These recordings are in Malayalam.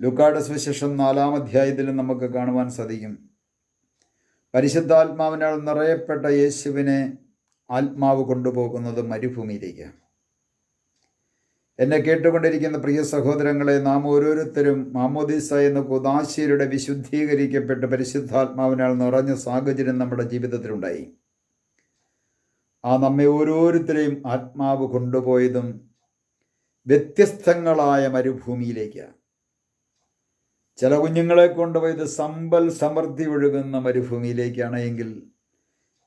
ലുക്കായുടെ സുവിശേഷം നാലാം അധ്യായത്തിലും നമുക്ക് കാണുവാൻ സാധിക്കും. പരിശുദ്ധാത്മാവിനാൽ നിറയപ്പെട്ട യേശുവിനെ ആത്മാവ് കൊണ്ടുപോകുന്നത് മരുഭൂമിയിലേക്ക്. എന്നെ കേട്ടുകൊണ്ടിരിക്കുന്ന പ്രിയ സഹോദരങ്ങളെ നാം ഓരോരുത്തരും മാമോദീസ എന്ന കുദാശിയരുടെ വിശുദ്ധീകരിക്കപ്പെട്ട് പരിശുദ്ധാത്മാവിനാൽ നിറഞ്ഞ സാഹചര്യം നമ്മുടെ ജീവിതത്തിലുണ്ടായി. ആ നമ്മെ ഓരോരുത്തരെയും ആത്മാവ് കൊണ്ടുപോയതും വ്യത്യസ്തങ്ങളായ മരുഭൂമിയിലേക്കാണ് ചില കുഞ്ഞുങ്ങളെ കൊണ്ടുപോയത് സമ്പൽ സമൃദ്ധി ഒഴുകുന്ന മരുഭൂമിയിലേക്കാണ് എങ്കിൽ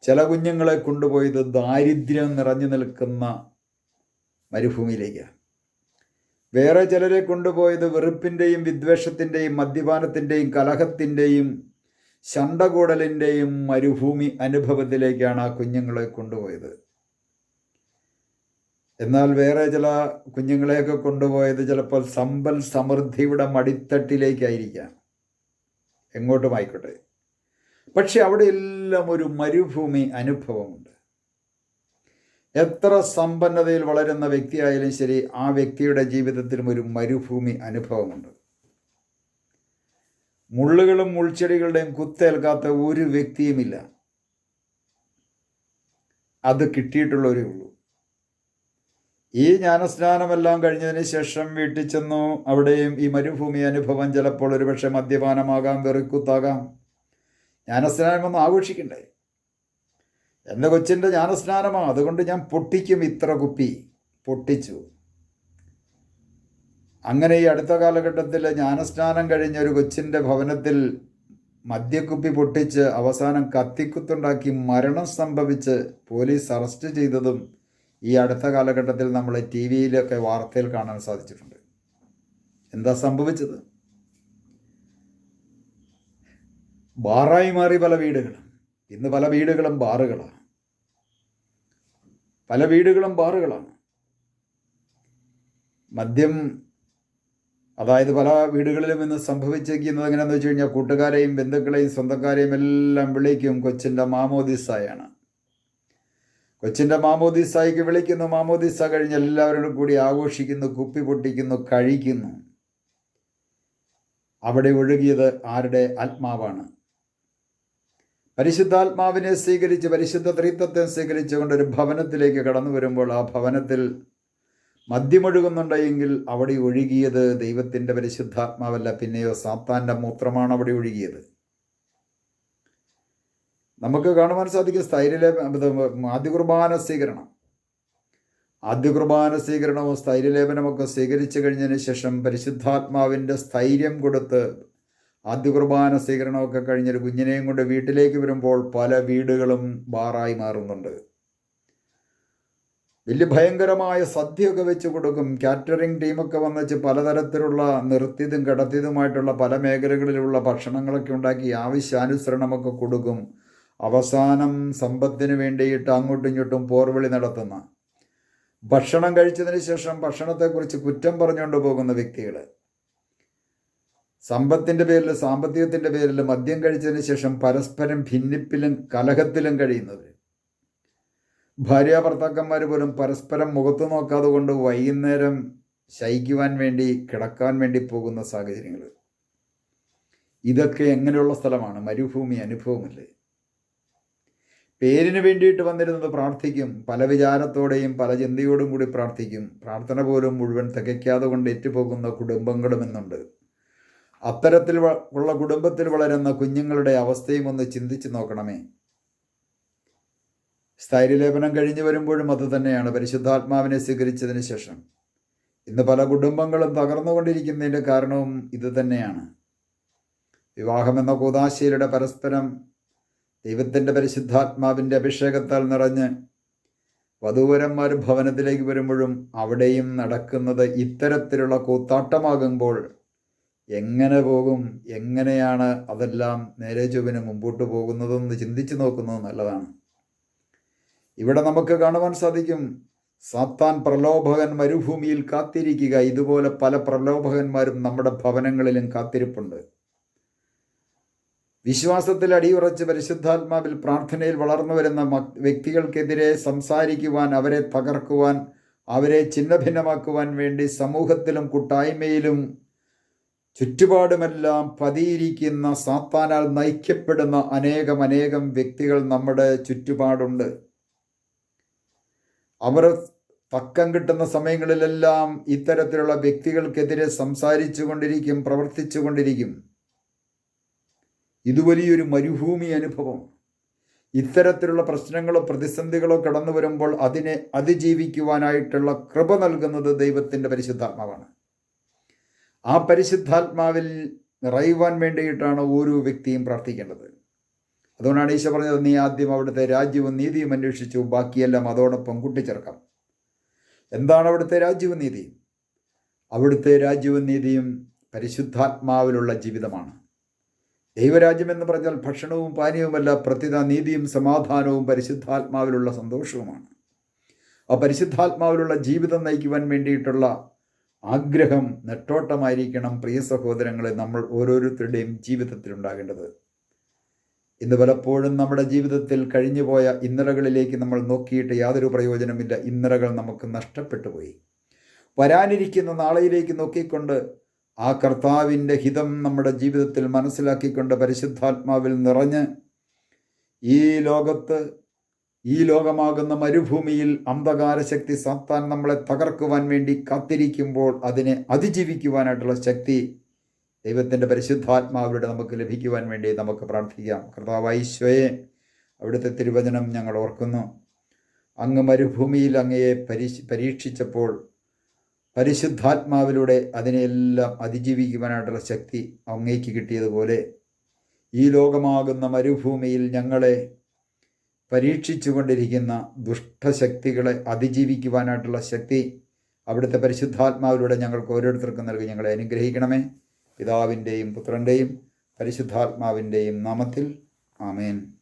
ചില കുഞ്ഞുങ്ങളെ കൊണ്ടുപോയത് ദാരിദ്ര്യം നിറഞ്ഞു നിൽക്കുന്ന മരുഭൂമിയിലേക്കാണ്. വേറെ ചിലരെ കൊണ്ടുപോയത് വെറുപ്പിന്റെയും വിദ്വേഷത്തിന്റെയും മദ്യപാനത്തിന്റെയും കലഹത്തിന്റെയും ശണ്ടകൂടലിന്റെയും മരുഭൂമി അനുഭവത്തിലേക്കാണ് ആ കുഞ്ഞുങ്ങളെ കൊണ്ടുപോയത് എന്നാൽ വേറെ ചില കുഞ്ഞുങ്ങളെയൊക്കെ കൊണ്ടുപോയത് ചിലപ്പോൾ സമ്പൽ സമൃദ്ധിയുടെ മടിത്തട്ടിലേക്കായിരിക്കാം. എങ്ങോട്ടും ആയിക്കോട്ടെ. പക്ഷെ അവിടെ എല്ലാം ഒരു മരുഭൂമി അനുഭവമുണ്ട്. എത്ര സമ്പന്നതയിൽ വളരുന്ന വ്യക്തിയായാലും ശരി ആ വ്യക്തിയുടെ ജീവിതത്തിലും ഒരു മരുഭൂമി അനുഭവമുണ്ട്. മുള്ളുകളും മുൾച്ചെടികളുടെയും കുത്തേൽക്കാത്ത ഒരു വ്യക്തിയുമില്ല. അത് കിട്ടിയിട്ടുള്ളവരേ ഉള്ളൂ. ഈ ജ്ഞാനസ്നാനമെല്ലാം കഴിഞ്ഞതിന് ശേഷം വീട്ടിൽ ചെന്നു. അവിടെയും ഈ മരുഭൂമി അനുഭവം ചിലപ്പോൾ ഒരുപക്ഷെ മദ്യപാനമാകാം വെറുക്കുത്താകാം. ജ്ഞാനസ്നാനം ഒന്ന് ആഘോഷിക്കണ്ടേ? എന്റെ കൊച്ചിന്റെ ജ്ഞാനസ്നാനമാണ് അതുകൊണ്ട് ഞാൻ പൊട്ടിക്കും ഇത്ര കുപ്പി. പൊട്ടിച്ചു. അങ്ങനെ ഈ അടുത്ത കാലഘട്ടത്തിൽ ജ്ഞാനസ്നാനം കഴിഞ്ഞ ഒരു കൊച്ചിന്റെ ഭവനത്തിൽ മദ്യക്കുപ്പി പൊട്ടിച്ച് അവസാനം കത്തിക്കുത്തുണ്ടാക്കി മരണം സംഭവിച്ച് പോലീസ് അറസ്റ്റ് ചെയ്തതും ഈ അടുത്ത കാലഘട്ടത്തിൽ നമ്മൾ ടി വിയിലൊക്കെ വാർത്തയിൽ കാണാൻ സാധിച്ചിട്ടുണ്ട്. എന്താ സംഭവിച്ചത്? ബാറായി മാറി പല വീടുകളും. ഇന്ന് പല വീടുകളും ബാറുകളാണ്. പല വീടുകളും ബാറുകളാണ്. മദ്യം അതായത് പല വീടുകളിലും ഇന്ന് സംഭവിച്ചിരിക്കുന്നത് എങ്ങനെയാണെന്ന് വെച്ച് കഴിഞ്ഞാൽ കൂട്ടുകാരെയും ബന്ധുക്കളെയും സ്വന്തക്കാരെയും എല്ലാം വിളിക്കും കൊച്ചിന്റെ മാമോദിസായാണ്. കൊച്ചിന്റെ മാമോദിസായിക്ക് വിളിക്കുന്നു. മാമോദിസ കഴിഞ്ഞ് എല്ലാവരോടും കൂടി ആഘോഷിക്കുന്നു കുപ്പി പൊട്ടിക്കുന്നു കഴിക്കുന്നു. അവിടെ ഒഴുകിയത് ആരുടെ ആത്മാവാണ്? പരിശുദ്ധാത്മാവിനെ സ്വീകരിച്ച് പരിശുദ്ധ ത്രീത്വത്തെ സ്വീകരിച്ചുകൊണ്ട് ഒരു ഭവനത്തിലേക്ക് കടന്നു വരുമ്പോൾ ആ ഭവനത്തിൽ മദ്യമൊഴുകുന്നുണ്ടെങ്കിൽ അവിടെ ഒഴുകിയത് ദൈവത്തിന്റെ പരിശുദ്ധാത്മാവല്ല. പിന്നെയോ സാത്താന്റെ മൂത്രമാണ് അവിടെ ഒഴുകിയത്. നമുക്ക് കാണുവാൻ സാധിക്കും സ്ഥൈര്യലേ ആദ്യ കുർബാന സ്വീകരണം ആദ്യ കുർബാന സ്വീകരണവും സ്ഥൈര്യലേപനമൊക്കെ സ്വീകരിച്ചു കഴിഞ്ഞതിന് ശേഷം പരിശുദ്ധാത്മാവിന്റെ സ്ഥൈര്യം കൊടുത്ത് ആദ്യ കുർബാന സ്വീകരണമൊക്കെ കഴിഞ്ഞൊരു കുഞ്ഞിനെയും കൊണ്ട് വീട്ടിലേക്ക് വരുമ്പോൾ പല വീടുകളും ബാറായി മാറുന്നുണ്ട്. വലിയ ഭയങ്കരമായ സദ്യയൊക്കെ വെച്ച് കൊടുക്കും. കാറ്ററിംഗ് ടീമൊക്കെ വന്നിച്ച് പലതരത്തിലുള്ള നിർത്തിയതും കിടത്തിയതുമായിട്ടുള്ള പല മേഖലകളിലുള്ള ഭക്ഷണങ്ങളൊക്കെ ഉണ്ടാക്കി ആവശ്യാനുസരണമൊക്കെ കൊടുക്കും. അവസാനം സമ്പത്തിന് വേണ്ടിയിട്ട് അങ്ങോട്ടും ഇങ്ങോട്ടും പോർവിളി നടത്തുന്ന. ഭക്ഷണം കഴിച്ചതിന് ശേഷം ഭക്ഷണത്തെക്കുറിച്ച് കുറ്റം പറഞ്ഞുകൊണ്ട് പോകുന്ന വ്യക്തികൾ സമ്പത്തിന്റെ പേരിൽ സാമ്പത്തികത്തിന്റെ പേരിൽ മദ്യം കഴിച്ചതിന് ശേഷം പരസ്പരം ഭിന്നിപ്പിലും കലഹത്തിലും കഴിയുന്നത് ഭാര്യ ഭർത്താക്കന്മാർ പോലും പരസ്പരം മുഖത്ത് നോക്കാതെ കൊണ്ട് വൈകുന്നേരം ശയിക്കുവാൻ വേണ്ടി കിടക്കാൻ വേണ്ടി പോകുന്ന സാഹചര്യങ്ങൾ ഇതൊക്കെ എങ്ങനെയുള്ള സ്ഥലമാണ്? മരുഭൂമി അനുഭവമല്ലേ? പേരിന് വേണ്ടിയിട്ട് വന്നിരുന്നത് പ്രാർത്ഥിക്കും. പല വിചാരത്തോടെയും പല ചിന്തയോടും കൂടി പ്രാർത്ഥിക്കും. പ്രാർത്ഥന പോലും മുഴുവൻ തികയ്ക്കാതെ കൊണ്ട് ഏറ്റുപോകുന്ന കുടുംബങ്ങളും എന്നുണ്ട്. അത്തരത്തിൽ ഉള്ള കുടുംബത്തിൽ വളരുന്ന കുഞ്ഞുങ്ങളുടെ അവസ്ഥയും ഒന്ന് ചിന്തിച്ചു നോക്കണമേ. സ്ഥൈര്യലേപനം കഴിഞ്ഞു വരുമ്പോഴും അത് തന്നെയാണ്. പരിശുദ്ധാത്മാവിനെ സ്വീകരിച്ചതിന് ശേഷം. ഇന്ന് പല കുടുംബങ്ങളും തകർന്നുകൊണ്ടിരിക്കുന്നതിന്റെ കാരണവും ഇത് തന്നെയാണ്. വിവാഹമെന്ന കൂതാശയിലൂടെ പരസ്പരം ദൈവത്തിന്റെ പരിശുദ്ധാത്മാവിന്റെ അഭിഷേകത്താൽ നിറഞ്ഞ് വധൂവരന്മാർ ഭവനത്തിലേക്ക് വരുമ്പോഴും അവിടെയും നടക്കുന്നത് ഇത്തരത്തിലുള്ള കൂത്താട്ടമാകുമ്പോൾ എങ്ങനെ പോകും? എങ്ങനെയാണ് അതെല്ലാം നേരെ ചൊവ്വിന് മുമ്പോട്ട് പോകുന്നതെന്ന് ചിന്തിച്ചു നോക്കുന്നത് നല്ലതാണ്. ഇവിടെ നമുക്ക് കാണുവാൻ സാധിക്കും സാത്താൻ പ്രലോഭകൻ മരുഭൂമിയിൽ കാത്തിരിക്കുക. ഇതുപോലെ പല പ്രലോഭകന്മാരും നമ്മുടെ ഭവനങ്ങളിലും കാത്തിരിപ്പുണ്ട്. വിശ്വാസത്തിൽ അടിയുറച്ച് പരിശുദ്ധാത്മാവിൽ പ്രാർത്ഥനയിൽ വളർന്നു വരുന്ന വ്യക്തികൾക്കെതിരെ സംസാരിക്കുവാൻ അവരെ തകർക്കുവാൻ അവരെ ഛിന്നഭിന്നമാക്കുവാൻ വേണ്ടി സമൂഹത്തിലും കൂട്ടായ്മയിലും ചുറ്റുപാടുമെല്ലാം പതിയിരിക്കുന്ന സാത്താനാൽ നയിക്കപ്പെടുന്ന അനേകം അനേകം വ്യക്തികൾ നമ്മുടെ ചുറ്റുപാടുണ്ട്. അവർ തക്കം കിട്ടുന്ന സമയങ്ങളിലെല്ലാം ഇത്തരത്തിലുള്ള വ്യക്തികൾക്കെതിരെ സംസാരിച്ചു കൊണ്ടിരിക്കും പ്രവർത്തിച്ചു കൊണ്ടിരിക്കും ഇത് വലിയൊരു മരുഭൂമി അനുഭവം. ഇത്തരത്തിലുള്ള പ്രശ്നങ്ങളോ പ്രതിസന്ധികളോ കടന്നു വരുമ്പോൾ അതിനെ അതിജീവിക്കുവാനായിട്ടുള്ള കൃപ നൽകുന്നത് ദൈവത്തിന്റെ പരിശുദ്ധാത്മാവാണ്. ആ പരിശുദ്ധാത്മാവിൽ നിറയുവാൻ വേണ്ടിയിട്ടാണ് ഓരോ വ്യക്തിയും പ്രാർത്ഥിക്കേണ്ടത്. അതുകൊണ്ടാണ് ഈശോ പറഞ്ഞത് നീ ആദ്യം അവിടുത്തെ രാജ്യവും നീതിയും അന്വേഷിച്ചു ബാക്കിയെല്ലാം അതോടൊപ്പം കൂട്ടിച്ചേർക്കാം. എന്താണ് അവിടുത്തെ രാജ്യവും നീതിയും? അവിടുത്തെ രാജ്യവും നീതിയും പരിശുദ്ധാത്മാവിലുള്ള ജീവിതമാണ്. ദൈവരാജ്യം എന്ന് പറഞ്ഞാൽ ഭക്ഷണവും പാനീയവുമല്ല പ്രത്യത നീതിയും സമാധാനവും പരിശുദ്ധാത്മാവിലുള്ള സന്തോഷവുമാണ്. ആ പരിശുദ്ധാത്മാവിലുള്ള ജീവിതം നയിക്കുവാൻ വേണ്ടിയിട്ടുള്ള ആഗ്രഹം നെട്ടോട്ടമായിരിക്കണം പ്രിയ സഹോദരങ്ങളെ നമ്മൾ ഓരോരുത്തരുടെയും ജീവിതത്തിൽ ഉണ്ടാകേണ്ടത്. ഇന്ന് പലപ്പോഴും നമ്മുടെ ജീവിതത്തിൽ കഴിഞ്ഞുപോയ ഇന്നലകളിലേക്ക് നമ്മൾ നോക്കിയിട്ട് യാതൊരു പ്രയോജനമില്ല. ഇന്നലകൾ നമുക്ക് നഷ്ടപ്പെട്ടു പോയി. വരാനിരിക്കുന്ന നാളെയിലേക്ക് നോക്കിക്കൊണ്ട് ആ കർത്താവിന്റെ ഹിതം നമ്മുടെ ജീവിതത്തിൽ മനസ്സിലാക്കിക്കൊണ്ട് പരിശുദ്ധാത്മാവിൽ നിറഞ്ഞ് ഈ ലോകത്ത് ഈ ലോകമാകുന്ന മരുഭൂമിയിൽ അന്ധകാര ശക്തി സാത്താൻ നമ്മളെ തകർക്കുവാൻ വേണ്ടി കാത്തിരിക്കുമ്പോൾ അതിനെ അതിജീവിക്കുവാനായിട്ടുള്ള ശക്തി ദൈവത്തിന്റെ പരിശുദ്ധാത്മാവിലൂടെ നമുക്ക് ലഭിക്കുവാൻ വേണ്ടി നമുക്ക് പ്രാർത്ഥിക്കാം. കർത്താവ് ഈശോയെ അവിടുത്തെ തിരുവചനം ഞങ്ങൾ ഓർക്കുന്നു. അങ്ങ് മരുഭൂമിയിൽ അങ്ങയെ പരീക്ഷ പരീക്ഷിച്ചപ്പോൾ പരിശുദ്ധാത്മാവിലൂടെ അതിനെയെല്ലാം അതിജീവിക്കുവാനായിട്ടുള്ള ശക്തി അങ്ങേക്ക് കിട്ടിയതുപോലെ ഈ ലോകമാകുന്ന മരുഭൂമിയിൽ ഞങ്ങളെ പരീക്ഷിച്ചു കൊണ്ടിരിക്കുന്ന ദുഷ്ടശക്തികളെ അതിജീവിക്കുവാനായിട്ടുള്ള ശക്തി അവിടുത്തെ പരിശുദ്ധാത്മാവിലൂടെ ഞങ്ങൾക്ക് ഓരോരുത്തർക്കും നൽകി ഞങ്ങളെ അനുഗ്രഹിക്കണമേ. പിതാവിന്റെയും പുത്രന്റെയും പരിശുദ്ധാത്മാവിന്റെയും നാമത്തിൽ ആമേൻ.